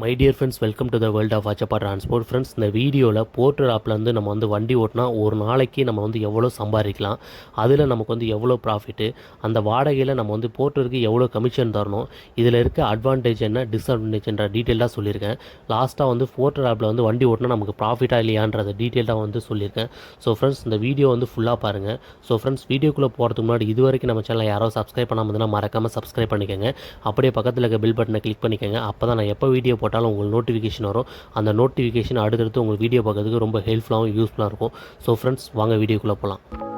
My dear friends welcome to the world of Achappa transport friends இந்த வீடியோவில் Porter ஆப்லேருந்து நம்ம வந்து வண்டி ஓட்டினா ஒரு நாளைக்கு நம்ம வந்து எவ்வளோ சம்பாதிக்கலாம் அதில் நமக்கு வந்து எவ்வளோ ப்ராஃபிட்டு அந்த வாடகையில் நம்ம வந்து போர்ட்டருக்கு எவ்வளோ கமிஷன் தரணும் இதில் இருக்க அட்வான்டேஜ் என்ன டிஸ்அட்வான்டேஜ்ன்ற டீட்டெயிலாக சொல்லியிருக்கேன். லாஸ்ட்டாக வந்து போர்ட்டர் ஆப்பில் வந்து வண்டி ஓட்டினா நமக்கு ப்ராஃபிட்டாக இல்லையான்றதை டீட்டெயிலாக வந்து சொல்லியிருக்கேன். ஸோ ஃப்ரெண்ட்ஸ் இந்த வீடியோ வந்து ஃபுல்லாக பாருங்கள் ஸோ ஃப்ரெண்ட்ஸ் வீடியோக்குள்ளே போகிறதுக்கு முன்னாடி இது வரைக்கும் நம்ம சேனல் யாரோ சப்ஸ்கிரைப் பண்ணாமல் மறக்காமல் சப்ஸ்கிரைப் பண்ணிக்கோங்க. அப்படியே பக்கத்தில் இருக்க பில் பட்டனை கிளிக் பண்ணிக்கோங்க. அப்போ தான் நான் எப்போ வீடியோ போட்டாலும் உங்களுக்கு நோட்டிஃபிகேஷன் வரும். அந்த நோட்டிஃபிகேஷன் அடுத்தடுத்து உங்களுக்கு வீடியோ பார்க்கறதுக்கு ரொம்ப ஹெல்ப்ஃபுல்லாகவும் யூஸ்ஃபுல்லாக இருக்கும். ஸோ ஃப்ரெண்ட்ஸ் வாங்க வீடியோக்குள்ளே போகலாம்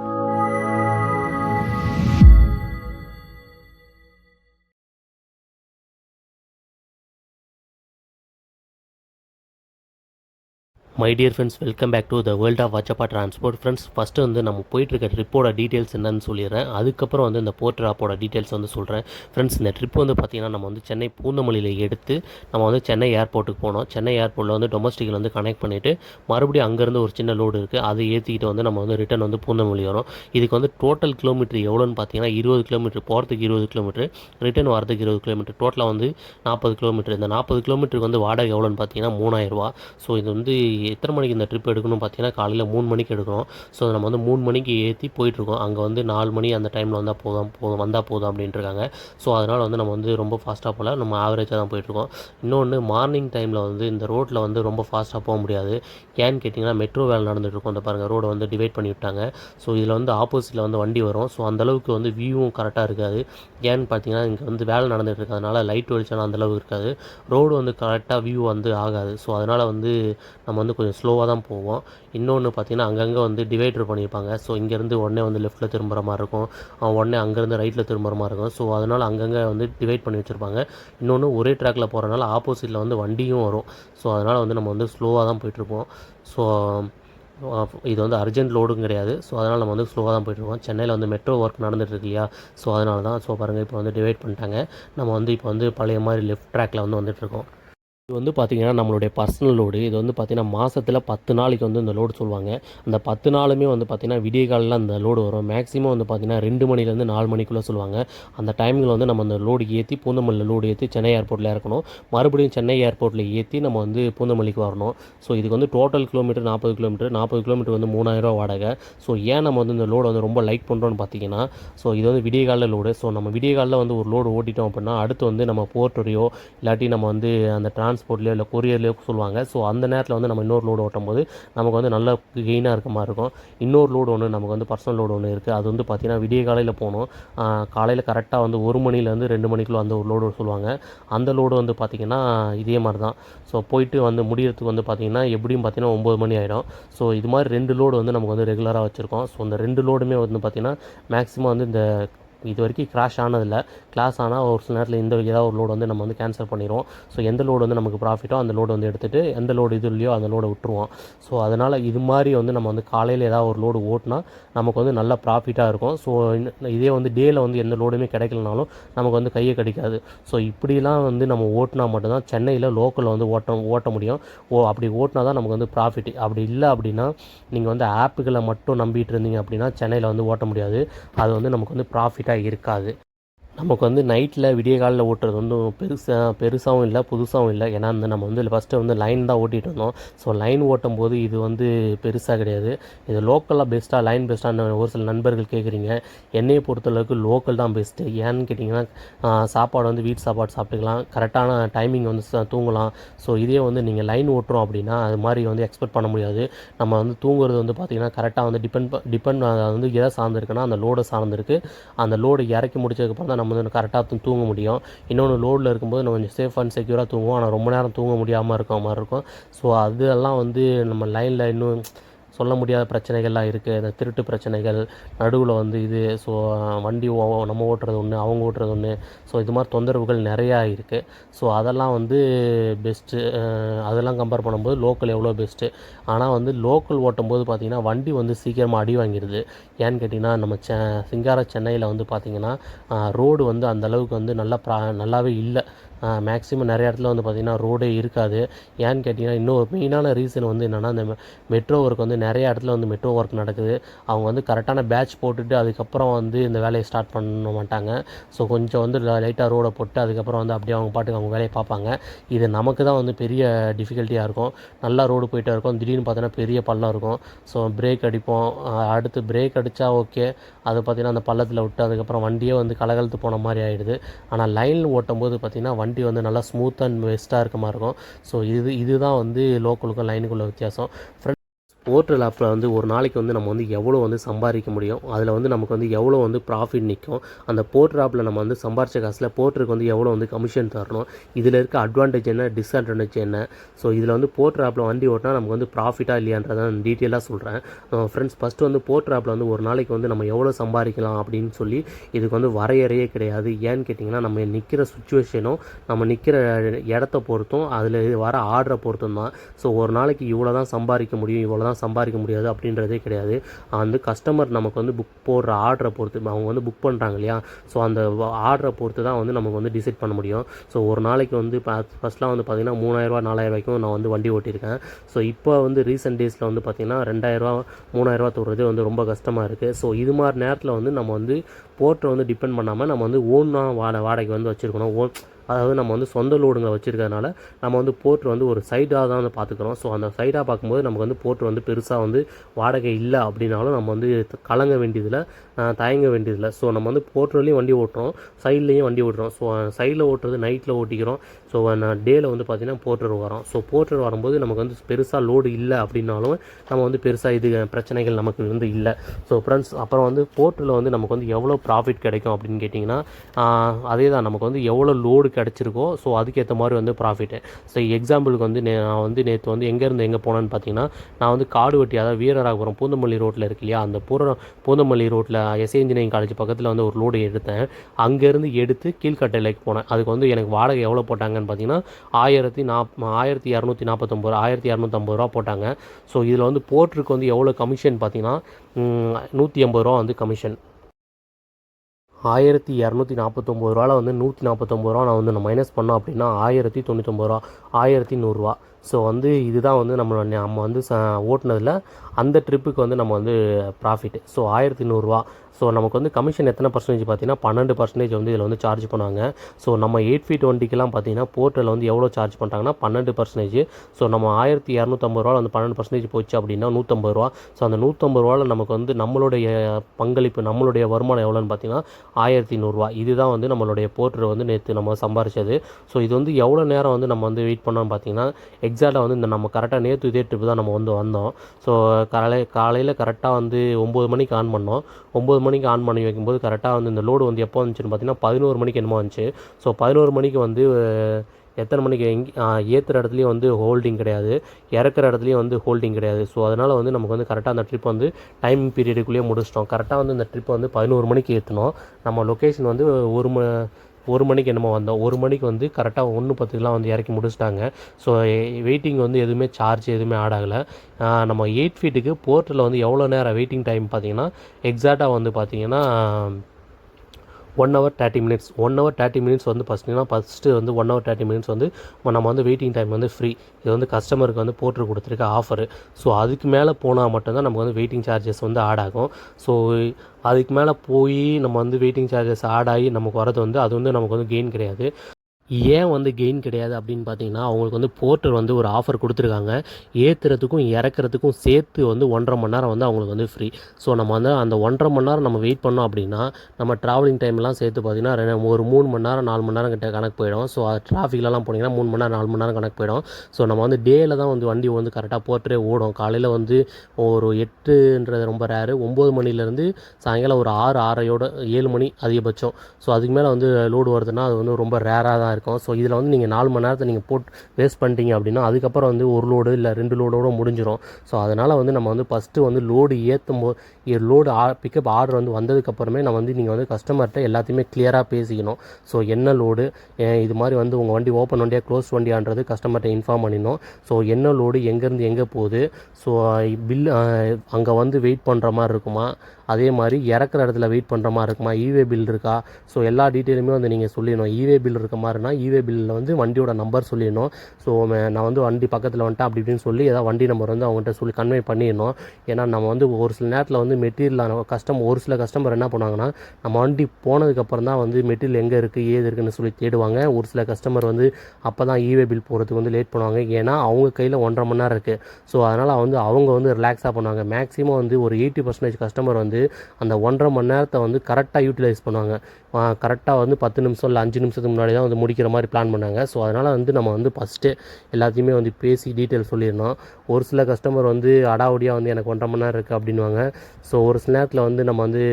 my dear friends welcome back to the world of Vachappa transport friends first வந்து நம்ம போயிட்டுருக்க ட்ரிப்போட டீட்டெயில்ஸ் என்னன்னு சொல்லிடுறேன். அதுக்கப்புறம் வந்து இந்த போர்ட்டர் ஆப்போட டீட்டெயில்ஸ் வந்து சொல்கிறேன் ஃப்ரெண்ட்ஸ் இந்த ட்ரிப் வந்து பார்த்திங்கன்னா நம்ம வந்து சென்னை பூந்தமல்லியில் எடுத்து நம்ம வந்து சென்னை ஏர்போர்ட்டுக்கு போனோம். சென்னை ஏர்போர்ட்டில் வந்து டொமஸ்டிக்கில் வந்து கனெக்ட் பண்ணிவிட்டு மறுபடியும் அங்கேருந்து ஒரு சின்ன லோடு இருக்குது அதை ஏற்றிக்கிட்டு வந்து நம்ம வந்து ரிட்டன் வந்து பூந்தமல்லி வரும். இதுக்கு வந்து டோட்டல் கிலோமீட்டர் எவ்வளோன்னு பார்த்தீங்கன்னா இருபது கிலோமீட்டர் போகிறதுக்கு இருபது கிலோமீட்டர் ரிட்டன் வரதுக்கு இருபது கிலோமீட்டர் டோட்டலாக வந்து நாற்பது கிலோமீட்டர் இந்த நாற்பது கிலோமீட்டருக்கு வந்து வாடகை எவ்வளோன்னு பார்த்தீங்கன்னா மூணாயிரரூவா ஸோ இது வந்து எத்தனை மணிக்கு இந்த ட்ரிப் எடுக்கணும் பார்த்தீங்கன்னா காலையில் மூணு மணிக்கு எடுக்கணும். ஸோ நம்ம வந்து மூணு மணிக்கு ஏற்றி போயிட்டுருக்கோம். அங்கே வந்து நாலு மணி அந்த டைமில் வந்தால் போதும் போதும் வந்தால் போதும் அப்படின்ட்டு இருக்காங்க ஸோ அதனால் வந்து நம்ம வந்து ரொம்ப ஃபாஸ்ட்டாக போகல நம்ம ஆவரேஜாக தான் போயிட்டுருக்கோம். இன்னொன்று மார்னிங் டைமில் வந்து இந்த ரோட்டில் வந்து ரொம்ப ஃபாஸ்ட்டாக போக முடியாது. ஏன்னு கேட்டிங்கன்னா மெட்ரோ வேலை நடந்துட்டு இருக்கும் இந்த பாருங்கள் ரோடை வந்து டிவைட் பண்ணி விட்டாங்க. ஸோ இதில் வந்து ஆப்போசிட்டில் வந்து வண்டி வரும். ஸோ அந்தளவுக்கு வந்து வியூவும் கரெக்டாக இருக்காது. ஏன்னு பார்த்தீங்கன்னா இங்கே வந்து வேலை நடந்துகிட்டு இருக்கிறதுனால லைட் வெளிச்சம் அந்தளவுக்கு இருக்காது. ரோடு வந்து கரெக்டாக வியூ வந்து ஆகாது. ஸோ அதனால் வந்து நம்ம வந்து கொஞ்சம் ஸ்லோவாக தான் போவோம். இன்னொன்று பார்த்திங்கன்னா அங்கங்கே வந்து டிவைடர் பண்ணியிருப்பாங்க ஸோ இங்கேருந்து உடனே வந்து லெஃப்ட்டில் திரும்புகிற மாதிரி இருக்கும். உடனே அங்கேருந்து ரைட்டில் திரும்புகிற மாதிரி இருக்கும். ஸோ அதனால் அங்கங்கே வந்து டிவைட் பண்ணி வச்சுருப்பாங்க. இன்னொன்று ஒரே ட்ராக்கில் போகிறனால ஆப்போசிட்டில் வந்து வண்டியும் வரும். ஸோ அதனால் வந்து நம்ம வந்து ஸ்லோவாக தான் போயிட்டுருப்போம். ஸோ இது வந்து அர்ஜென்ட் லோடும் கிடையாது. ஸோ அதனால் நம்ம வந்து ஸ்லோவாக தான் போயிட்டுருக்கோம். சென்னையில் வந்து மெட்ரோ ஒர்க் நடந்துட்டு இருக்கு இல்லையா? ஸோ அதனால தான். ஸோ பாருங்கள் இப்போ வந்து டிவைட் பண்ணிட்டாங்க. நம்ம வந்து இப்போ வந்து பழைய மாதிரி லெஃப்ட் ட்ராக்கில் வந்து வந்துட்டுருக்கோம். இது வந்து பார்த்திங்கன்னா நம்மளுடைய பர்சனல் லோடு இது வந்து பார்த்திங்கன்னா மாதத்தில் பத்து நாளைக்கு வந்து இந்த லோடு சொல்லுவாங்க. அந்த பத்து நாளுமே வந்து பார்த்திங்கன்னா விடிய காலில் அந்த லோடு வரும். மேக்ஸிமம் வந்து பார்த்திங்கன்னா ரெண்டு மணிலேருந்து நாலு மணிக்குள்ளே சொல்லுவாங்க. அந்த டைமில் வந்து நம்ம அந்த லோடு ஏற்றி பூந்தமல்லியில் லோடு ஏற்றி சென்னை ஏர்போர்ட்டில் இறக்கணும். மறுபடியும் சென்னை ஏர்போர்ட்டில் ஏற்றி நம்ம வந்து பூந்தமல்லிக்கு வரணும். ஸோ இதுக்கு வந்து டோட்டல் கிலோமீட்டர் நாற்பது கிலோமீட்டர் நாற்பது கிலோமீட்டர் வந்து மூணாயிரரூவா வாடகை. ஸோ ஏன் நம்ம வந்து இந்த லோடு வந்து ரொம்ப லைக் பண்ணுறோன்னு பார்த்தீங்கன்னா ஸோ இது வந்து விடிய காலில் லோடு ஸோ நம்ம விடிய காலில் வந்து ஒரு லோடு ஓட்டிட்டோம் அப்படின்னா அடுத்து வந்து நம்ம போர்ட்டரையோ இல்லாட்டி நம்ம வந்து அந்த டிரான்ஸ்போர்ட்லேயோ இல்லை கொரியர்லேயோ சொல்லுவாங்க. ஸோ அந்த நேரத்தில் வந்து நம்ம இன்னொரு லோடு ஓட்டும் போது நமக்கு வந்து நல்ல கெயினாக இருக்க மாதிரி இருக்கும். இன்னொரு லோடு ஒன்று நமக்கு வந்து பர்சனல் லோடு ஒன்று இருக்குது அது வந்து பார்த்திங்கன்னா விடிய காலையில் போகணும். காலையில் கரெக்டாக வந்து ஒரு மணிலேருந்து ரெண்டு மணிக்குள்ளே அந்த ஒரு லோடு சொல்லுவாங்க. அந்த லோடு வந்து பார்த்திங்கன்னா இதே மாதிரி தான் ஸோ போயிட்டு வந்து முடியறதுக்கு வந்து பார்த்திங்கன்னா எப்படியும் பார்த்திங்கன்னா ஒம்பது மணி ஆகிடும் ஸோ இது மாதிரி ரெண்டு லோடு வந்து நமக்கு வந்து ரெகுலராக வச்சுருக்கோம். ஸோ இந்த ரெண்டு லோடுமே வந்து பார்த்திங்கன்னா மேக்ஸிமம் வந்து இந்த இது வரைக்கும் கிராஷ் ஆனதில்லை. கிளாஸ் ஆனால் ஒரு சில நேரத்தில் இந்த ஏதாவது ஒரு லோடு வந்து நம்ம வந்து கேன்சல் பண்ணிடுவோம். ஸோ எந்த லோடு வந்து நமக்கு ப்ராஃபிட்டோ அந்த லோடு வந்து எடுத்துகிட்டு எந்த லோடு இது இல்லையோ அந்த லோடை விட்டுருவோம். ஸோ அதனால் இது மாதிரி வந்து நம்ம வந்து காலையில் ஏதாவது ஒரு லோடு ஓட்டினா நமக்கு வந்து நல்ல ப்ராஃபிட்டாக இருக்கும். ஸோ இதே வந்து டேயில் வந்து எந்த லோடுமே கிடைக்கலனாலும் நமக்கு வந்து கையை கிடைக்காது. ஸோ இப்படிலாம் வந்து நம்ம ஓட்டினா மட்டும்தான் சென்னையில் லோக்கலில் வந்து ஓட்ட ஓட்ட முடியும். ஓ அப்படி ஓட்டினா தான் நமக்கு வந்து ப்ராஃபிட் அப்படி இல்லை அப்படின்னா நீங்கள் வந்து ஆப்புகளை மட்டும் நம்பிட்டு இருந்தீங்க அப்படின்னா சென்னையில் வந்து ஓட்ட முடியாது. அது வந்து நமக்கு வந்து ப்ராஃபிட்டாக இருக்காது. நமக்கு வந்து நைட்டில் விடிய காலில் ஓட்டுறது வந்து பெருசாக பெருசாகவும் இல்லை புதுசாகவும் இல்லை. ஏன்னா வந்து நம்ம வந்து ஃபஸ்ட்டு வந்து லைன் தான் ஓட்டிகிட்டு இருந்தோம். ஸோ லைன் ஓட்டும் போது இது வந்து பெருசாக கிடையாது. இது லோக்கலாக பெஸ்ட்டாக லைன் பெஸ்ட்டாக ஒரு சில நண்பர்கள் கேட்குறீங்க என்னையை பொறுத்தளவுக்கு லோக்கல் தான் பெஸ்ட்டு ஏன்னு கேட்டிங்கன்னா சாப்பாடு வந்து வீட்டு சாப்பாடு சாப்பிட்டுக்கலாம். கரெக்டான டைமிங் வந்து தூங்கலாம். ஸோ இதே வந்து நீங்கள் லைன் ஓட்டுறோம் அப்படின்னா அது மாதிரி வந்து எக்ஸ்பெக்ட் பண்ண முடியாது. நம்ம வந்து தூங்குறது வந்து பார்த்திங்கன்னா கரெக்டாக வந்து டிபெண்ட் டிபெண்ட் வந்து எதை சார்ந்திருக்குன்னா அந்த லோடை சார்ந்திருக்கு. அந்த லோடு இறக்கி முடிச்சதுக்கப்புறம் தான் நம்ம வந்து கரெக்டாக தூங்க முடியும். இன்னொன்று லோடில் இருக்கும்போது நம்ம கொஞ்சம் சேஃப் அண்ட் செக்யூராக தூங்குவோம். ஆனால் ரொம்ப நேரம் தூங்க முடியாமல் இருக்க மாதிரி இருக்கும். ஸோ அதெல்லாம் வந்து நம்ம லைனில் இன்னும் சொல்ல முடியாத பிரச்சனைகள்லாம் இருக்குது இந்த திருட்டு பிரச்சனைகள் நடுவில் வந்து இது ஸோ வண்டி ஓ- நம்ம ஓட்டுறது ஒன்று அவங்க ஓட்டுறது ஒன்று ஸோ இது மாதிரி தொந்தரவுகள் நிறையா இருக்குது ஸோ அதெல்லாம் வந்து பெஸ்ட்டு அதெல்லாம் கம்பேர் பண்ணும்போது லோக்கல் எவ்வளோ பெஸ்ட்டு ஆனால் வந்து லோக்கல் ஓட்டும் போது பார்த்திங்கன்னா வண்டி வந்து சீக்கிரமாக அடி வாங்கிடுது ஏன்னு கேட்டிங்கன்னா நம்ம செ சிங்கார சென்னையில் வந்து பார்த்திங்கன்னா ரோடு வந்து அந்த அளவுக்கு வந்து நல்லா ப்ரா நல்லாவே இல்லை. மேக்ஸிமம் நிறைய இடத்துல வந்து பார்த்திங்கன்னா ரோடே இருக்காது. ஏன்னு கேட்டிங்கன்னா இன்னும் மெயினான ரீசன் வந்து என்னென்னா இந்த மெட்ரோ ஒர்க் வந்து நிறைய இடத்துல வந்து மெட்ரோ ஒர்க் நடக்குது. அவங்க வந்து கரெக்டான பேட்ச் போட்டுட்டு அதுக்கப்புறம் வந்து இந்த வேலையை ஸ்டார்ட் பண்ண மாட்டாங்க. ஸோ கொஞ்சம் வந்து லைட்டாக ரோடை போட்டு அதுக்கப்புறம் வந்து அப்படியே அவங்க பாட்டுக்கு அவங்க வேலையை பார்ப்பாங்க. இது நமக்கு தான் வந்து பெரிய டிஃபிகல்ட்டியாக இருக்கும். நல்லா ரோடு போயிட்டே இருக்கும். திடீர்னு பார்த்தோன்னா பெரிய பள்ளம் இருக்கும். ஸோ பிரேக் அடிப்போம். அடுத்து பிரேக் அடித்தா ஓகே அது பார்த்திங்கன்னா அந்த பள்ளத்தில் விட்டு அதுக்கப்புறம் வண்டியே வந்து கலகலத்து போன மாதிரி ஆகிடுது ஆனால் லைனில் ஓட்டும் போது பார்த்திங்கன்னா வண்டி வந்து நல்லா ஸ்மூத் அண்ட் பெஸ்ட்டாக இருக்க மாதிரி இருக்கும். ஸோ இது இதுதான் வந்து லோக்கலுக்கும் லைனுக்குள்ள வித்தியாசம். ஃப்ரெண்ட் போர்ட்டல் ஆப்பில் வந்து ஒரு நாளைக்கு வந்து நம்ம வந்து எவ்வளோ வந்து சம்பாதிக்க முடியும்? அதில் வந்து நமக்கு வந்து எவ்வளோ வந்து ப்ராஃபிட் நிற்கும் அந்த போர்ட்டல் ஆப்பில் நம்ம வந்து சம்பாரிச்ச காசில் போர்ட்டருக்கு வந்து எவ்வளோ வந்து கமிஷன் தரணும்? இதில் இருக்க அட்வான்டேஜ் என்ன? டிஸ்அட்வான்டேஜ் என்ன? ஸோ இதில் வந்து போர்ட்டல் ஆப்பில் வண்டி ஓட்டினா நமக்கு வந்து ப்ராஃபிட்டாக இல்லையான்றதை டீட்டெயிலாக சொல்கிறேன் ஃப்ரெண்ட்ஸ் ஃபஸ்ட்டு வந்து போர்ட்டல் ஆப்பில் வந்து ஒரு நாளைக்கு வந்து நம்ம எவ்வளோ சம்பாதிக்கலாம் அப்படின்னு சொல்லி இதுக்கு வந்து வரையறையே கிடையாது. ஏன்னு கேட்டிங்கன்னா நம்ம நிற்கிற சுச்சுவேஷனும் நம்ம நிற்கிற இடத்த பொறுத்தும் அதில் வர ஆர்டரை பொறுத்தும் தான் ஸோ ஒரு நாளைக்கு இவ்வளோ தான் சம்பாதிக்க முடியும் இவ்வளோ தான் சம்பாதிக்க முடியாது அப்படின்றதே கிடையாது. வந்து கஸ்டமர் நமக்கு வந்து புக் போடுற ஆர்டரை பொறுத்து அவங்க வந்து புக் பண்ணுறாங்க இல்லையா? ஸோ அந்த ஆர்டரை பொறுத்து தான் வந்து நமக்கு வந்து டிசைட் பண்ண முடியும். ஸோ ஒரு நாளைக்கு வந்து ஃபஸ்ட்லாம் வந்து பார்த்திங்கன்னா மூணாயிரரூவா நாலாயிரரூவாய்க்கும் நான் வந்து வண்டி ஓட்டியிருக்கேன். ஸோ இப்போ வந்து ரீசெண்ட் டேஸில் வந்து பார்த்திங்கன்னா ரெண்டாயிரரூவா மூணாயிரரூவா தோடுறது வந்து ரொம்ப கஷ்டமாக இருக்குது ஸோ இது மாதிரி நேரத்தில் வந்து நம்ம வந்து போர்ட்டை வந்து டிபெண்ட் பண்ணாமல் நம்ம வந்து ஓனாக வாட வாடகை வந்து வச்சுருக்கணும். ஓன் அதாவது நம்ம வந்து சொந்த லோடுங்களை வச்சுருக்கறனால நம்ம வந்து போர்ட் வந்து ஒரு சைடாக தான் வந்து பார்த்துக்குறோம். ஸோ அந்த சைடாக பார்க்கும்போது நமக்கு வந்து போர்ட் வந்து பெருசாக வந்து வாடகை இல்லை அப்படின்னாலும் நம்ம வந்து கலங்க வேண்டியதில்லை தயங்க வேண்டியதில்லை. ஸோ நம்ம வந்து போர்ட்லேயும் வண்டி ஓட்டுறோம் சைட்லேயும் வண்டி ஓட்டுறோம். ஸோ சைடில் ஓட்டுறது நைட்டில் ஓட்டிக்கிறோம். ஸோ டேயில் uh, வந்து பார்த்திங்கன்னா போர்ட்டர் வரோம். ஸோ போர்ட்டர் வரும்போது நமக்கு வந்து பெருசாக லோடு இல்லை அப்படின்னாலும் நம்ம வந்து பெருசாக இது பிரச்சனைகள் நமக்கு வந்து இல்லை. ஸோ ஃப்ரெண்ட்ஸ் அப்புறம் வந்து போர்ட்டில் வந்து நமக்கு வந்து எவ்வளோ ப்ராஃபிட் கிடைக்கும் அப்படின்னு கேட்டிங்கன்னா அதே தான் நமக்கு வந்து எவ்வளோ லோடு கிடச்சிருக்கோ ஸோ அதுக்கேற்ற மாதிரி வந்து ப்ராஃபிட்டு ஸோ எக்ஸாம்பிளுக்கு வந்து நான் வந்து நேற்று வந்து எங்கேருந்து எங்கே போனேன்னு பார்த்தீங்கன்னா நான் வந்து காடு வெட்டி அதாவது வீரராகபுரம் பூந்தமல்லி ரோட்டில் இருக்கு இல்லையா அந்த பூரம் பூந்தமல்லி ரோட்டில் எஸ்ஏ இன்ஜினியரிங் காலேஜ் பக்கத்தில் வந்து ஒரு லோடு எடுத்தேன். அங்கேருந்து எடுத்து கீழ்கட்டையிலைக்கு போனேன். அதுக்கு வந்து எனக்கு வாடகை எவ்வளோ போட்டாங்கன்னு பார்த்தீங்கன்னா ஆயிரத்தி நாப் ஆயிரத்தி இரநூத்தி நாற்பத்தொம்பது ரூபா ஆயிரத்தி இரநூத்தம்பது ரூபா போட்டாங்க. ஸோ இதில் வந்து போர்ட்ருக்கு வந்து எவ்வளோ கமிஷன் பார்த்தீங்கன்னா நூற்றி ஐம்பது ரூபா வந்து கமிஷன் ஆயிரத்தி இரநூத்தி நாற்பத்தொம்பது ரூபாவில் வந்து நூற்றி நாற்பத்தொம்பது ரூபா நான் வந்து நான் மைனஸ் பண்ணோம் அப்படின்னா ஆயிரத்தி தொண்ணூத்தொம்பது ரூபா ஆயிரத்தி நூறுரூவா ஸோ வந்து இதுதான் வந்து நம்மளோட நம்ம வந்து ச ஓட்டுனதில் அந்த ட்ரிப்புக்கு வந்து நம்ம வந்து ப்ராஃபிட் ஸோ ஆயிரத்தி நூறுரூவா ஸோ நமக்கு வந்து கமிஷன் எத்தனை பர்சன்டேஜ் பார்த்தீங்கன்னா பன்னெண்டு பர்சன்டேஜ் வந்து இதில் வந்து சார்ஜ் பண்ணுவாங்க. ஸோ நம்ம எயிட் ஃபீட் வண்டிக்கெலாம் பார்த்தீங்கன்னா போர்ட்டலில் வந்து எவ்வளோ சார்ஜ் பண்ணுறாங்கன்னா பன்னெண்டு பர்சன்டேஜ் ஸோ நம்ம ஆயிரத்தி இரநூத்தம்பது ரூபா வந்து பன்னெண்டு பர்சன்டேஜ் போச்சு அப்படின்னா நூற்றம்பது ரூபா. ஸோ அந்த நூற்றம்பது ரூபாவில் நமக்கு வந்து நம்மளுடைய பங்களிப்பு நம்மளுடைய வருமானம் எவ்வளோன்னு பார்த்தீங்கன்னா ஆயிரத்தி நூறுரூவா இதுதான் வந்து நம்மளுடைய போர்ட்டர் வந்து நேற்று நம்ம சம்பாரிச்சது. ஸோ இது வந்து எவ்வளோ நேரம் வந்து நம்ம வந்து வெயிட் பண்ணோம்னு பார்த்தீங்கன்னா எக்ஸாக்டாக வந்து இந்த நம்ம கரெக்டாக நேற்று இதே ட்ரிப்பு தான் நம்ம வந்து வந்தோம். ஸோ காலை காலையில் கரெக்டாக வந்து ஒம்பது மணிக்கு ஆன் பண்ணோம். ஒம்பது மணிக்கு ஆன் பண்ணி வைக்கும்போது கரெக்டாக வந்து இந்த லோடு வந்து எப்போ வந்துச்சுன்னு பார்த்தீங்கன்னா பதினோரு மணிக்கு என்னமோ வந்துச்சு. ஸோ பதினோரு மணிக்கு வந்து எத்தனை மணிக்கு எங் ஏற்றுற இடத்துலையும் வந்து ஹோல்டிங் கிடையாது. இறக்குற இடத்துலையும் வந்து ஹோல்டிங் கிடையாது. ஸோ அதனால் வந்து நமக்கு வந்து கரெக்டாக அந்த ட்ரிப் வந்து டைம் பீரியடுக்குள்ளேயே முடிச்சிட்டோம். கரெக்டாக வந்து இந்த ட்ரிப் வந்து பதினோரு மணிக்கு ஏற்றினோம் நம்ம லொக்கேஷன் வந்து ஒரு ம ஒரு மணிக்கு என்னமோ வந்தோம். ஒரு மணிக்கு வந்து கரெக்டாக ஒன்று பத்துக்கெலாம் வந்து இறக்கி முடிச்சிட்டாங்க. ஸோ வெயிட்டிங் வந்து எதுவுமே சார்ஜ் எதுவுமே ஆட் ஆகலை. நம்ம எயிட் ஃபீட்டுக்கு போர்ட்டில் வந்து எவ்வளோ நேரம் வெயிட்டிங் டைம் பார்த்தீங்கன்னா எக்ஸாக்டாக வந்து பார்த்தீங்கன்னா one hour thirty minutes one hour thirty minutes வந்து ஃபஸ்ட்டுனா ஃபஸ்ட்டு வந்து ஒன் ஹவர் தேர்ட்டி மினிட்ஸ் வந்து நம்ம வந்து வெயிட்டிங் டைம் வந்து ஃப்ரீ இது வந்து கஸ்டமருக்கு வந்து போட்டு கொடுத்துருக்க ஆஃபரு ஸோ அதுக்கு மேலே போனால் மட்டும்தான் நமக்கு வந்து வெயிட்டிங் சார்ஜஸ் வந்து ஆட் ஆகும். ஸோ அதுக்கு மேலே போய் நம்ம வந்து வெயிட்டிங் சார்ஜஸ் ஆட் ஆகி நமக்கு வரது வந்து அது வந்து நமக்கு வந்து கெயின் கிடையாது. ஏன் வந்து கெயின் கிடையாது அப்படின்னு பார்த்தீங்கன்னா அவங்களுக்கு வந்து போர்ட்டர் வந்து ஒரு ஆஃபர் கொடுத்துருக்காங்க. ஏற்றுறதுக்கும் இறக்குறதுக்கும் சேர்த்து வந்து ஒன்றரை மணி நேரம் வந்து அவங்களுக்கு வந்து ஃப்ரீ ஸோ நம்ம வந்து அந்த ஒன்றரை மணி நேரம் நம்ம வெயிட் பண்ணோம் அப்படின்னா நம்ம ட்ராவலிங் டைம்லாம் சேர்த்து பார்த்தீங்கன்னா ரெண்டு- ஒரு மூணு மணி நேரம் நாலு மணி நேரம் கிட்ட கணக்கு போயிடும். ஸோ அது டிராஃபிக்லலாம் போனீங்கன்னா மூணு மணி நேரம் நாலு மணி நேரம் கணக்கு போயிடும். ஸோ நம்ம வந்து டேயில் தான் வந்து வண்டி வந்து கரெக்டாக போர்ட்டரே ஓடும். காலையில் வந்து ஒரு எட்டுன்றது ரொம்ப ரேரு ஒம்பது மணிலேருந்து சாயங்காலம் ஒரு ஆறு ஆறையோட ஏழு மணி அதிகபட்சம். ஸோ அதுக்கு மேலே வந்து லோடு வருதுன்னா அது வந்து ரொம்ப ரேராக தான் இருக்கும். ஸோ இதில் வந்து நீங்கள் நாலு மணி நேரத்தை நீங்கள் போட் வேஸ்ட் பண்ணிட்டீங்க அப்படின்னா அதுக்கப்புறம் வந்து ஒரு லோடு இல்லை ரெண்டு லோடோட முடிஞ்சிடும் ஸோ அதனால் வந்து நம்ம வந்து ஃபஸ்ட்டு வந்து லோடு ஏற்றும் போது லோடு ஆ பிக்கப் ஆர்டர் வந்து வந்ததுக்கப்புறமே நம்ம வந்து நீங்கள் வந்து கஸ்டமர்கிட்ட எல்லாத்தையுமே கிளியராக பேசிக்கணும். ஸோ என்ன லோடு இது மாதிரி வந்து உங்கள் வண்டி ஓப்பன் வண்டியாக க்ளோஸ் வண்டியான்றது கஸ்டமர்கிட்ட இன்ஃபார்ம் பண்ணிடணும். ஸோ என்ன லோடு எங்கேருந்து எங்கே போகுது? ஸோ பில் அங்கே வந்து வெயிட் பண்ணுற மாதிரி இருக்குமா? அதே மாதிரி இறக்குற இடத்துல வெயிட் பண்ணுற மாதிரி இருக்குமா? ஈவே பில் இருக்கா? ஸோ எல்லா டீட்டெயிலுமே வந்து நீங்கள் சொல்லிடணும். ஈவே பில் இருக்க மாதிரி பண்ணணும்னா இவே பில்லில் வந்து வண்டியோட நம்பர் சொல்லிடணும். ஸோ நான் வந்து வண்டி பக்கத்தில் வந்துட்டேன் அப்படி இப்படின்னு சொல்லி ஏதாவது வண்டி நம்பர் வந்து அவங்ககிட்ட சொல்லி கன்வே பண்ணிடணும். ஏன்னா நம்ம வந்து ஒரு சில நேரத்தில் வந்து மெட்டீரியல் கஸ்டம் ஒரு சில கஸ்டமர் என்ன பண்ணுவாங்கன்னா நம்ம வண்டி போனதுக்கப்புறம் தான் வந்து மெட்டீரியல் எங்கே இருக்குது ஏது இருக்குன்னு சொல்லி தேடுவாங்க. ஒரு சில கஸ்டமர் வந்து அப்போ தான் இவே பில் போகிறதுக்கு வந்து லேட் பண்ணுவாங்க. ஏன்னா அவங்க கையில் ஒன்றரை மணி நேரம் இருக்குது ஸோ அதனால் வந்து அவங்க வந்து ரிலாக்ஸாக பண்ணுவாங்க. மேக்ஸிமம் வந்து ஒரு எயிட்டி பர்சன்டேஜ் கஸ்டமர் வந்து அந்த ஒன்றரை மணி நேரத்தை வந்து கரெக்டாக யூட்டிலைஸ் பண்ணுவாங்க. கரெக்டாக வந்து பத்து நிமிஷம் இல்லை அஞ்சு நிமிஷத்துக்கு முன்னாடி தான் வந்து முடிக்கிற மாதிரி பிளான் பண்ணாங்க. ஸோ அதனால் வந்து நம்ம வந்து ஃபஸ்ட்டு எல்லாத்தையுமே வந்து பேசி டீட்டெயில் சொல்லிடணும். ஒரு சில கஸ்டமர் வந்து அடாவடியாக வந்து எனக்கு ஒன்றரை மணி நேரம் இருக்குது அப்படின்வாங்க ஸோ ஒரு சில நேரத்தில் வந்து நம்ம வந்து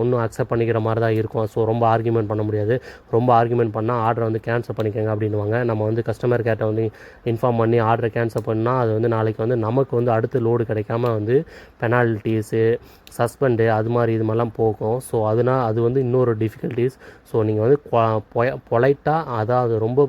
ஒன்றும் அக்செப்ட் பண்ணிக்கிற மாதிரி தான் இருக்கும். ஸோ ரொம்ப ஆர்குமெண்ட் பண்ண முடியாது. ரொம்ப ஆர்குமெண்ட் பண்ணால் ஆர்டரை வந்து கேன்சல் பண்ணிக்கோங்க அப்படின்வாங்க நம்ம வந்து கஸ்டமர் கேர்ட்ட வந்து இன்ஃபார்ம் பண்ணி ஆர்டரை கேன்சல் பண்ணால் அது வந்து நாளைக்கு வந்து நமக்கு வந்து அடுத்த லோடு கிடைக்காம வந்து பெனால்ட்டிஸு சஸ்பெண்டு அது மாதிரி இது மாதிரிலாம் போகும். ஸோ அதனால் அது வந்து இன்னொரு டிஃபிகல்ட்டிஸ் ஸோ நீங்கள் வந்து பொலைட்டாக அதாவது ரொம்ப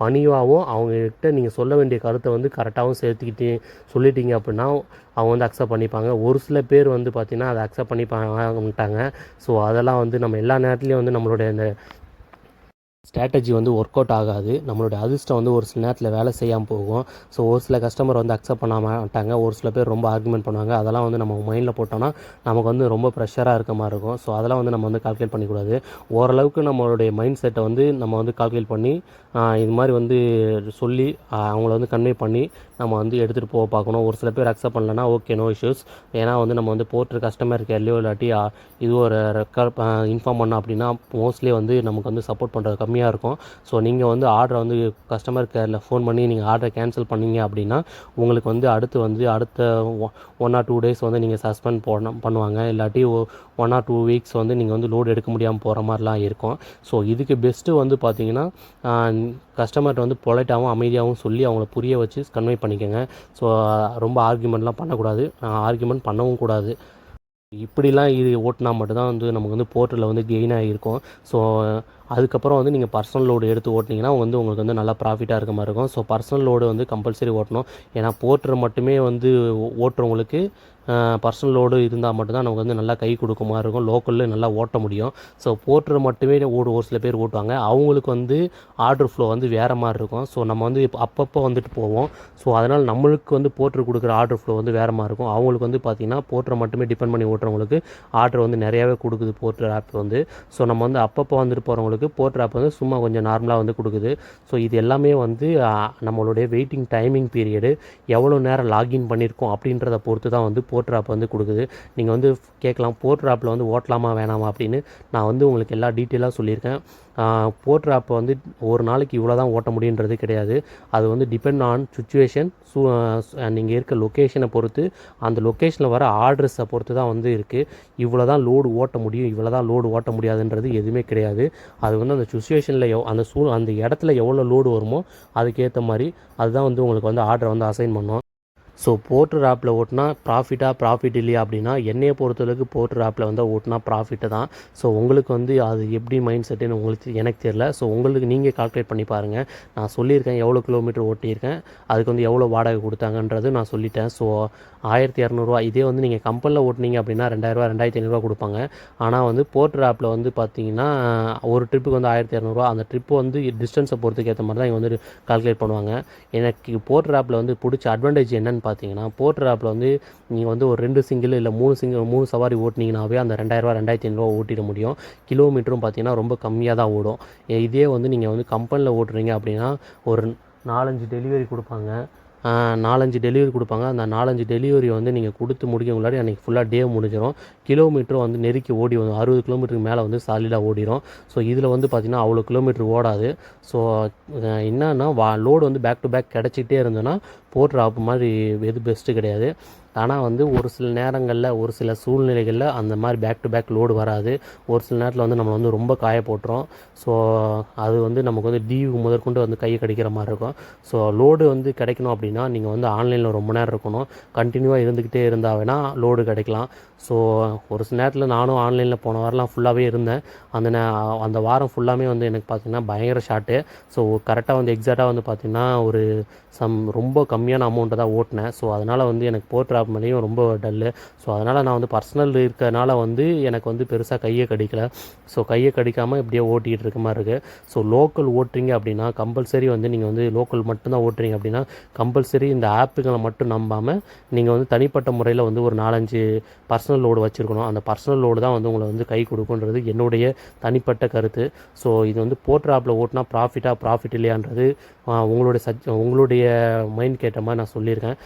பணிவாகவும் அவங்கக்கிட்ட நீங்கள் சொல்ல வேண்டிய கருத்தை வந்து கரெக்டாகவும் சேர்த்துக்கிட்டு சொல்லிட்டீங்க அப்படின்னா அவங்க வந்து அக்செப்ட் பண்ணிப்பாங்க. ஒரு சில பேர் வந்து பார்த்திங்கன்னா அதை அக்செப்ட் பண்ணிப்பாங்க ஸோ அதெல்லாம் வந்து நம்ம எல்லா நேரத்துலையும் வந்து நம்மளுடைய இந்த ஸ்ட்ராட்டஜி வந்து ஒர்க் அவுட் ஆகாது. நம்மளுடைய அதிர்ஷ்டம் வந்து ஒரு சில நேரத்தில் வேலை செய்யாமல் போகும். ஸோ ஒரு சில கஸ்டமர் வந்து அக்செப்ட் பண்ண மாட்டாங்க. ஒரு சில பேர் ரொம்ப ஆர்குமெண்ட் பண்ணுவாங்க. அதெல்லாம் வந்து நம்ம மைண்டில் போட்டோம்னா நமக்கு வந்து ரொம்ப ப்ரெஷராக இருக்க மாதிரி இருக்கும். ஸோ அதெல்லாம் வந்து நம்ம வந்து கால்குலேட் பண்ணிக்கூடாது. ஓரளவுக்கு நம்மளுடைய மைண்ட் செட்டை வந்து நம்ம வந்து கால்குலேட் பண்ணி இது மாதிரி வந்து சொல்லி அவங்கள வந்து கன்வே பண்ணி நம்ம வந்து எடுத்துகிட்டு போக பார்க்கணும். ஒரு சில பேர் அக்செப்ட் பண்ணலன்னா ஓகே நோ இஷ்யூஸ் ஏன்னா வந்து நம்ம வந்து போட்டு கஸ்டமர் கேர்லையோ இல்லாட்டி இது ஒரு ரெக்கார்ட் இன்ஃபார்ம் பண்ணோம் அப்படின்னா மோஸ்ட்லி வந்து நமக்கு வந்து சப்போர்ட் பண்ணுறது கம்மியாக இருக்கும். ஸோ நீங்கள் வந்து ஆர்டரை வந்து கஸ்டமர் கேரில் ஃபோன் பண்ணி நீங்கள் ஆர்டரை கேன்சல் பண்ணீங்க அப்படின்னா உங்களுக்கு வந்து அடுத்து வந்து அடுத்த ஒன் ஆர் டூ டேஸ் வந்து நீங்கள் சஸ்பெண்ட் போட பண்ணுவாங்க. இல்லாட்டி ஒன் ஆர் டூ வீக்ஸ் வந்து நீங்கள் வந்து லோடு எடுக்க முடியாமல் போகிற மாதிரிலாம் இருக்கும். ஸோ இதுக்கு பெஸ்ட்டு வந்து பார்த்தீங்கன்னா கஸ்டமர்கிட்ட வந்து பொலைட்டாகவும் அமைதியாகவும் சொல்லி அவங்கள புரிய வச்சு கன்வே பண்ணிக்கோங்க. ஸோ ரொம்ப ஆர்கியூமெண்ட்லாம் பண்ணக்கூடாது. ஆர்கியூமெண்ட் பண்ணவும் கூடாது. இப்படிலாம் இது ஓட்டினா மட்டும்தான் வந்து நமக்கு வந்து போர்ட்டலில் வந்து கெயின் ஆகிருக்கும் ஸோ அதுக்கப்புறம் வந்து நீங்கள் பர்சனல் லோடு எடுத்து ஓட்டினீங்கன்னா வந்து உங்களுக்கு வந்து நல்லா ப்ராஃபிட்டாக இருக்க மாதிரி இருக்கும். ஸோ பர்சனல் லோடு வந்து கம்பல்சரி ஓட்டணும். ஏன்னா போர்ட்டர் மட்டுமே வந்து ஓட்டுறவங்களுக்கு பர்சனல் லோடு இருந்தால் மட்டும்தான் நமக்கு வந்து நல்லா கை கொடுக்க மாதிரி இருக்கும். லோக்கலில் நல்லா ஓட்ட முடியும். ஸோ போர்ட்டர் மட்டுமே ஓடு ஒரு சில பேர் ஓட்டுவாங்க. அவங்களுக்கு வந்து ஆர்டர் ஃப்ளோ வந்து வேறு மாதிரி இருக்கும். ஸோ நம்ம வந்து இப்போ அப்பப்போ வந்துட்டு போவோம். ஸோ அதனால் நம்மளுக்கு வந்து போர்ட்டர் கொடுக்குற ஆர்டர் ஃப்ளோ வந்து வேறு மாதிரி இருக்கும். அவங்களுக்கு வந்து பார்த்திங்கன்னா போர்ட்டரை மட்டுமே டிபெண்ட் பண்ணி ஓட்டுறவங்களுக்கு ஆர்டர் வந்து நிறையாவே கொடுக்குது போர்ட்டர் ஆப் வந்து. ஸோ நம்ம வந்து அப்பப்போ வந்துட்டு போகிறவங்களுக்கு போர்ட்டர் ஆப் வந்து சும்மா கொஞ்சம் நார்மலாக வந்து கொடுக்குது. ஸோ இது எல்லாமே வந்து நம்மளுடைய வெயிட்டிங் டைமிங் பீரியடு எவ்வளோ நேரம் லாகின் பண்ணியிருக்கோம் அப்படின்றத பொறுத்து தான் வந்து போர்ட்ராப் வந்து கொடுக்குது. நீங்கள் வந்து கேட்கலாம் போர்ட்ராப்பில் வந்து ஓட்டலாமா வேணாமா அப்படின்னு நான் வந்து உங்களுக்கு எல்லா டீட்டெயிலாக சொல்லியிருக்கேன். போர்ட்டர் வந்து ஒரு நாளைக்கு இவ்வளோ தான் ஓட்ட முடியுன்றது கிடையாது. அது வந்து டிபெண்ட் ஆன் சுச்சுவேஷன் சூ நீங்கள் இருக்க லொக்கேஷனை பொறுத்து அந்த லொக்கேஷனில் வர ஆர்டர்ஸை பொறுத்து தான் வந்து இருக்குது இவ்வளோ தான் லோடு ஓட்ட முடியும் இவ்வளோ தான் லோடு ஓட்ட முடியாதுன்றது எதுவுமே கிடையாது. அது வந்து அந்த சுச்சுவேஷனில் எவ் அந்த சூ அந்த இடத்துல எவ்வளோ லோடு வருமோ அதுக்கேற்ற மாதிரி அதுதான் வந்து உங்களுக்கு வந்து ஆர்டரை வந்து அசைன் பண்ணோம். ஸோ போர்ட்டர் ஆப்பில் ஓட்டினா ப்ராஃபிட்டாக ப்ராஃபிட் இல்லையா அப்படின்னா என்னையை பொறுத்தளவுக்கு போர்ட்டர் ஆப்பில் வந்து ஓட்டினா ப்ராஃபிட்டு தான். ஸோ உங்களுக்கு வந்து அது எப்படி மைண்ட் செட்டுன்னு உங்களுக்கு எனக்கு தெரில ஸோ உங்களுக்கு நீங்கள் கால்குலேட் பண்ணி பாருங்கள் நான் சொல்லியிருக்கேன் எவ்வளோ கிலோமீட்டர் ஓட்டியிருக்கேன். அதுக்கு வந்து எவ்வளோ வாடகை கொடுத்தாங்கன்றது நான் சொல்லிட்டேன். ஸோ ஆயிரத்தி இரநூறுவா இதே வந்து நீங்கள் கம்பெனியில் ஓட்டினீங்க அப்படின்னா ரெண்டாயிரரூவா ரெண்டாயிரத்தி ஐநூறுரூவா கொடுப்பாங்க. ஆனால் வந்து போர்ட்டர் ஆப்பில் வந்து பார்த்தீங்கன்னா ஒரு ட்ரிப்புக்கு வந்து ஆயிரத்தி இரநூறுவா அந்த ட்ரிப்பு வந்து டிஸ்டன்ஸை பொறுத்துக்கு ஏற்ற மாதிரி தான் இங்கே வந்து கால்குலேட் பண்ணுவாங்க. எனக்கு போர்ட்டர் ஆப்பில் வந்து பிடிச்ச அட்வான்டேஜ் என்னென்னு பார்த்தீங்கன்னா போர்ட்டர் ஆப்பில் வந்து நீங்கள் வந்து ஒரு ரெண்டு சிங்கிள் இல்லை மூணு சிங்கிள் மூணு சவாரி ஓட்டினீங்கனாவே அந்த ரெண்டாயிரரூவா ரெண்டாயிரத்தி ஐநூறுவா ஓட்டிட முடியும். கிலோமீட்டரும் பார்த்தீங்கன்னா ரொம்ப கம்மியாக தான் ஓடும். இதே வந்து நீங்கள் வந்து கம்பெனியில் ஓட்டுறீங்க அப்படின்னா ஒரு நாலஞ்சு டெலிவரி கொடுப்பாங்க. நாலஞ்சு டெலிவரி கொடுப்பாங்க. அந்த நாலஞ்சு டெலிவரி வந்து நீங்கள் கொடுத்து முடிக்க முன்னாடி அன்றைக்கி ஃபுல்லாக டே முடிஞ்சிடும் கிலோமீட்டரும் வந்து நெருக்கி ஓடி வந்து அறுபது கிலோமீட்டருக்கு மேலே வந்து சாலிடாக ஓடிடும் ஸோ இதில் வந்து பார்த்திங்கன்னா அவ்வளோ கிலோமீட்டர் ஓடாது. ஸோ என்னன்னா வா லோடு வந்து பேக் டு பேக் கிடச்சிட்டே இருந்தோன்னா போர்ட்ரு ஆப் மாதிரி எது பெஸ்ட்டு கிடையாது. ஆனால் வந்து ஒரு சில நேரங்களில் ஒரு சில சூழ்நிலைகளில் அந்த மாதிரி பேக் டு பேக் லோடு வராது. ஒரு சில நேரத்தில் வந்து நம்ம வந்து ரொம்ப காய போட்டுரும். ஸோ அது வந்து நமக்கு வந்து டியூ முதற்கொண்டு வந்து கை கிடைக்கிற மாதிரி இருக்கும். ஸோ லோடு வந்து கிடைக்கணும் அப்படின்னா நீங்கள் வந்து ஆன்லைனில் ரொம்ப நேரம் இருக்கணும். கண்டினியூவாக இருந்துக்கிட்டே இருந்தால் வேணால் லோடு கிடைக்கலாம். ஸோ ஒரு சில நேரத்தில் நானும் ஆன்லைனில் போன வாரம்லாம் ஃபுல்லாகவே இருந்தேன். அந்த அந்த வாரம் ஃபுல்லாமே வந்து எனக்கு பார்த்திங்கன்னா பயங்கர ஷார்ட்டு ஸோ கரெக்டாக வந்து எக்ஸாக்டாக வந்து பார்த்திங்கன்னா ஒரு சம் ரொம்ப கம்மியான அமௌண்ட்டை தான் ஓட்டினேன். ஸோ அதனால் வந்து எனக்கு போர்ட் ஜாப் மேலேயும் ரொம்ப டல்லு ஸோ அதனால் நான் வந்து பர்சனல் இருக்கிறனால வந்து எனக்கு வந்து பெருசாக கையை கடிக்கல. ஸோ கையை கடிக்காமல் இப்படியே ஓட்டிகிட்டு இருக்க மாதிரி இருக்குது ஸோ லோக்கல் ஓட்டுறீங்க அப்படின்னா கம்பல்சரி வந்து நீங்கள் வந்து லோக்கல் மட்டும்தான் ஓட்டுறீங்க அப்படின்னா கம்பல்சரி இந்த ஆப்புகளை மட்டும் நம்பாமல் நீங்கள் வந்து தனிப்பட்ட முறையில் வந்து ஒரு நாலஞ்சு பர்சனல் லோடு வச்சுருக்கணும். அந்த பர்சனல் லோடு தான் வந்து உங்களை வந்து கை கொடுக்குன்றது என்னுடைய தனிப்பட்ட கருத்து. ஸோ இது வந்து போர்ட் ஆப்பில் ஓட்டினா ப்ராஃபிட்டாக ப்ராஃபிட் இல்லையான்றது உங்களுடைய சஜ் உங்களுடைய மைண்ட் கேட்ட மாதிரி நான் சொல்லியிருக்கேன்.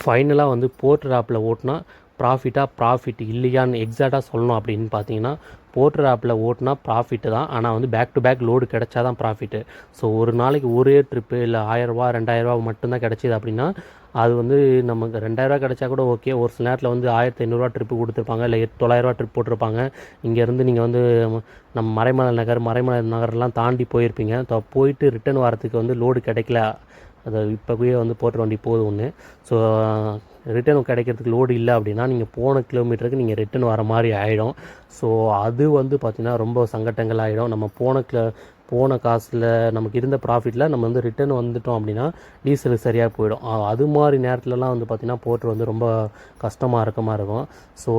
ஃபைனலாக வந்து போர்ட்டர் ஆப்பில் ஓட்டினா ப்ராஃபிட்டாக ப்ராஃபிட் இல்லையான்னு எக்ஸாக்டாக சொல்லணும் அப்படின்னு பார்த்தீங்கன்னா போர்ட்டர் ஆப்பில் ஓட்டினா ப்ராஃபிட்டு தான். ஆனால் வந்து பேக் டு பேக் லோடு கிடச்சா தான் ப்ராஃபிட்டு ஸோ ஒரு நாளைக்கு ஒரே ட்ரிப்பு இல்லை ஆயிரரூபா ரெண்டாயிரரூபா மட்டும்தான் கிடைச்சிது அப்படின்னா அது வந்து நமக்கு ரெண்டாயிரரூவா கிடச்சா கூட ஓகே ஒரு சில நேரத்தில் வந்து ஆயிரத்தி ஐநூறுரூவா ட்ரிப்பு கொடுத்துருப்பாங்க இல்லை தொள்ளாயிரரூவா ட்ரிப் போட்டிருப்பாங்க. இங்கேருந்து நீங்கள் வந்து நம்ம மறைமலை நகர் மறைமலை நகர்லாம் தாண்டி போயிருப்பீங்க. ஸோ போயிட்டு ரிட்டர்ன் வரத்துக்கு வந்து லோடு கிடைக்கல. அது இப்போவே வந்து போட்டு வண்டி போதும் ஒன்று ஸோ ரிட்டர்ன் கிடைக்கிறதுக்கு லோடு இல்லை அப்படின்னா நீங்கள் போன கிலோமீட்டருக்கு நீங்கள் ரிட்டர்ன் வர மாதிரி ஆகிடும் ஸோ அது வந்து பார்த்திங்கன்னா ரொம்ப சங்கட்டங்கள் ஆகிடும் நம்ம போன கிலோ போன காசில் நமக்கு இருந்த ப்ராஃபிட்டில் நம்ம வந்து ரிட்டர்ன் வந்துட்டோம் அப்படின்னா டீசலுக்கு சரியாக போயிடும். அது மாதிரி நேரத்துலலாம் வந்து பார்த்திங்கன்னா போர்ட்ரு வந்து ரொம்ப கஷ்டமாக இருக்க மாதிரி இருக்கும். ஸோ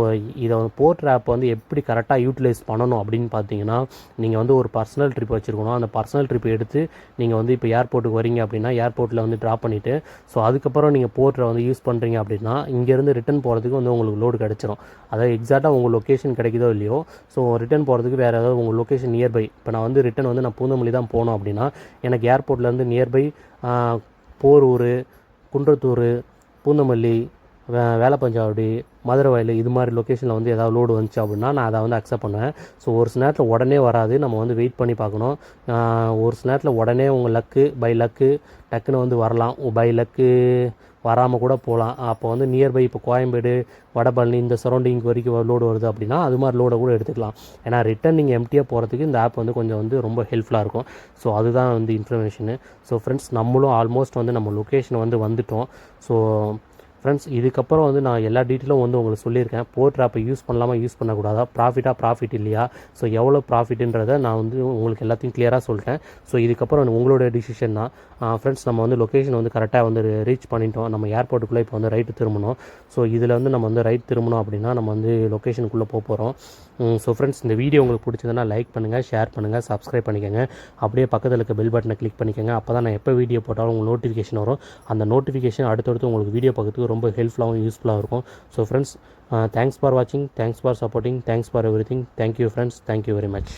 இதை வந்து போர்ட்ரு ஆப் வந்து எப்படி கரெக்டாக யூட்டிலைஸ் பண்ணணும் அப்படின்னு பார்த்தீங்கன்னா நீங்கள் வந்து ஒரு பர்சனல் ட்ரிப் வச்சுருக்கணும். அந்த பர்சனல் ட்ரிப் எடுத்து நீங்கள் வந்து இப்போ ஏர்போர்ட்டுக்கு வரீங்க அப்படின்னா ஏர்போர்ட்டில் வந்து ட்ராப் பண்ணிவிட்டு ஸோ அதுக்கப்புறம் நீங்கள் போர்ட்டரை வந்து யூஸ் பண்ணுறீங்க அப்படின்னா இங்கேருந்து ரிட்டர்ன் போகிறதுக்கு வந்து உங்களுக்கு லோடு கிடச்சிரும். அதாவது எக்ஸாக்டாக உங்கள் லொக்கேஷன் கிடைக்குதோ இல்லையோ ஸோ ரிட்டர்ன் போகிறதுக்கு வேறு ஏதாவது உங்கள் லொக்கேஷன் நியர்பை இப்போ நான் வந்து ரிட்டர்ன் வந்து நான் பூந்தமல்லி தான் போனோம் அப்படின்னா எனக்கு ஏர்போர்ட்லேருந்து நியர்பை போரூர் குன்றத்தூர் பூந்தமல்லி வே வேலப்பஞ்சாவடி மதுரை வயல் இது மாதிரி லொக்கேஷனில் வந்து ஏதாவது லோடு வந்துச்சு அப்படின்னா நான் அதை வந்து அக்செப்ட் பண்ணுவேன். ஸோ ஒரு சில நேரத்தில் உடனே வராது. நம்ம வந்து வெயிட் பண்ணி பார்க்கணும். ஒரு சில நேரத்தில் உடனே உங்கள் லக்கு பை லக்கு டக்குன்னு வந்து வரலாம். பை லக்கு வராமல் கூட போகலாம் அப்போ வந்து நியர்பை இப்போ கோயம்பேடு வடபழனி இந்த சரௌண்டிங் வரைக்கும் லோடு வருது அப்படின்னா அது மாதிரி லோடை கூட எடுத்துக்கலாம். ஏன்னா ரிட்டன் நீங்கள் எம்டியாக போகிறதுக்கு இந்த ஆப் வந்து கொஞ்சம் வந்து ரொம்ப ஹெல்ப்ஃபுல்லாக இருக்கும். ஸோ அதுதான் வந்து இன்ஃபர்மேஷனு ஸோ ஃப்ரெண்ட்ஸ் நம்மளும் ஆல்மோஸ்ட் வந்து நம்ம லொக்கேஷன் வந்து வந்துட்டோம். ஸோ ஃப்ரெண்ட்ஸ் இதுக்கப்புறம் வந்து நான் எல்லா டீட்டெயிலும் வந்து உங்களுக்கு சொல்லியிருக்கேன். போர்ட் ஆப்பை யூஸ் பண்ணலாமா யூஸ் பண்ணக்கூடாதா? ப்ராஃபிட்டாக ப்ராஃபிட் இல்லையா? ஸோ எவ்வளோ ப்ராஃபிட்டுன்றதை நான் வந்து உங்களுக்கு எல்லாத்தையும் கிளியராக சொல்லிட்டேன் ஸோ இதுக்கப்புறம் உங்களுடைய டிசிஷன் தான். ஃப்ரெண்ட்ஸ் நம்ம வந்து லொக்கேஷன் வந்து கரெக்டாக வந்து ரீச் பண்ணிட்டோம். நம்ம ஏர்போர்ட்டுக்குள்ளே இப்போ வந்து ரைட்டு திரும்பணும். ஸோ இதில் வந்து நம்ம வந்து ரைட் திரும்பணும் அப்படின்னா நம்ம வந்து லொக்கேஷனுக்குள்ளே போக போகிறோம் ஸோ ஃப்ரெண்ட்ஸ் இந்த வீடியோ உங்களுக்கு பிடிச்சதுன்னா லைக் பண்ணுங்கள் ஷேர் பண்ணுங்கள் சப்ஸ்கிரைப் பண்ணிக்கோங்க. அப்படியே பக்கத்தில் இருக்க பெல் பட்டனை கிளிக் பண்ணிக்கோங்க. அப்போ தான் நான் எப்போ வீடியோ போட்டாலும் உங்களுக்கு நோட்டிஃபிகேஷன் வரும். அந்த நோட்டிஃபிகேஷன் அடுத்தடுத்து உங்களுக்கு வீடியோ பார்க்கறதுக்கு ரொம்ப ஹெல்ப்ஃபுல்லாகவும் யூஸ்ஃபுல்லாக இருக்கும். ஸோ ஃப்ரெண்ட்ஸ் தேங்க்ஸ் ஃபார் வாட்சிங் thanks for supporting thanks for every thing thank you friends thank you very much